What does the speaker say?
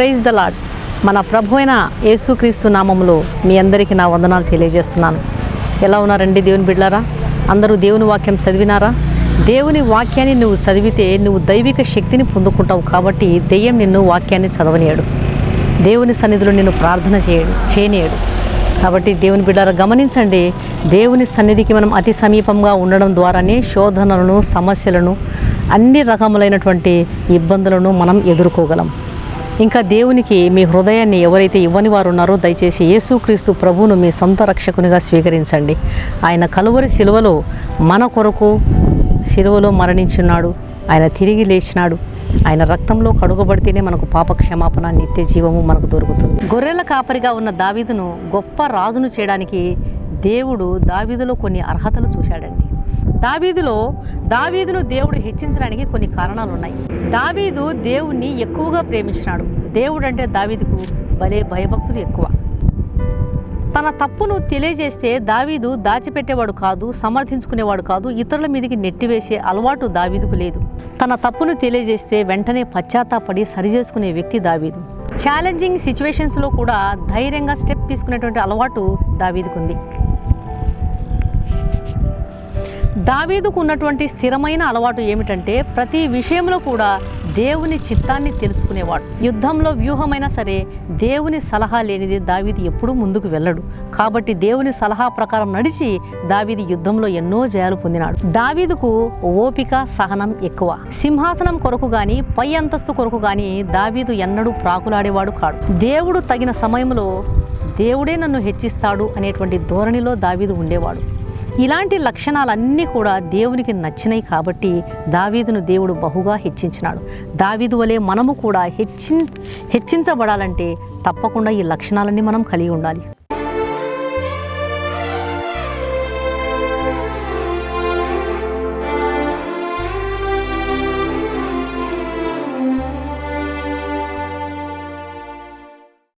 Praise the lord మన ప్రభు అయిన యేసుక్రీస్తు నామంలో మీ అందరికీ నా వందనాలు తెలియజేస్తున్నాను. ఎలా ఉన్నారండి దేవుని బిడ్డారా అందరూ దేవుని వాక్యం చదివినారా? దేవుని వాక్యాన్ని నువ్వు చదివితే నువ్వు దైవిక శక్తిని పొందుకుంటావు కాబట్టి దెయ్యం నిన్ను వాక్యాన్ని చదవనీయడు. దేవుని సన్నిధిలో నిన్ను ప్రార్థన చేయడు చేయనీయడు. కాబట్టి దేవుని బిడ్డారా గమనించండి దేవుని సన్నిధికి మనం అతి సమీపంగా ఉండడం ద్వారానే శోధనలను సమస్యలను అన్ని రకములైనటువంటి ఇబ్బందులను మనం ఎదుర్కోగలం. ఇంకా దేవునికి మీ హృదయాన్ని ఎవరైతే ఇవ్వని వారు ఉన్నారో దయచేసి యేసుక్రీస్తు ప్రభువును మీ సొంత రక్షకునిగా స్వీకరించండి. ఆయన కలువరి శిలువలో మన కొరకు శిలువలో మరణించున్నాడు. ఆయన తిరిగి లేచినాడు. ఆయన రక్తంలో కడుగబడితేనే మనకు పాప క్షమాపణ నిత్య జీవము మనకు దొరుకుతుంది. గొర్రెల కాపరిగా ఉన్న దావీదును గొప్ప రాజును చేయడానికి దేవుడు దావీదులో కొన్ని అర్హతలు చూశాడండి. దావీదులో దావీదును దేవుడు హెచ్చించడానికి కొన్ని కారణాలు ఉన్నాయి దావీదు దేవుణ్ణి ఎక్కువగా ప్రేమించినాడు. దేవుడు అంటే దావీదుకు భలే భయభక్తులు ఎక్కువ. తన తప్పును తెలియజేస్తే దావీదు దాచిపెట్టేవాడు కాదు సమర్థించుకునేవాడు కాదు ఇతరుల మీదకి నెట్టివేసే అలవాటు దావీదుకు లేదు. తన తప్పును తెలియజేస్తే వెంటనే పశ్చాత్తాపడి సరిచేసుకునే వ్యక్తి దావీదు. ఛాలెంజింగ్ సిచ్యువేషన్స్లో కూడా ధైర్యంగా స్టెప్ తీసుకునేటువంటి అలవాటు దావీదుకుంది. దావీదుకు ఉన్నటువంటి స్థిరమైన అలవాటు ఏమిటంటే ప్రతి విషయంలో కూడా దేవుని చిత్తాన్ని తెలుసుకునేవాడు. యుద్ధంలో వ్యూహమైనా సరే దేవుని సలహా లేనిది దావీది ఎప్పుడూ ముందుకు వెళ్ళడు. కాబట్టి దేవుని సలహా ప్రకారం నడిచి దావీది యుద్ధంలో ఎన్నో జయాలు పొందినాడు. దావీదుకు ఓపిక సహనం ఎక్కువ. సింహాసనం కొరకు గాని పై అంతస్తు కొరకు గాని దావీదు ఎన్నడూ ప్రాకులాడేవాడు కాడు. దేవుడు తగిన సమయంలో దేవుడే నన్ను హెచ్చిస్తాడు అనేటువంటి ధోరణిలో దావీదు ఉండేవాడు. ఇలాంటి లక్షణాలన్నీ కూడా దేవునికి నచ్చినాయి కాబట్టి దావీదును దేవుడు బహుగా హెచ్చించినాడు. దావీదు వలె మనము కూడా హెచ్చి హెచ్చించబడాలంటే తప్పకుండా ఈ లక్షణాలన్నీ మనం కలిగి ఉండాలి.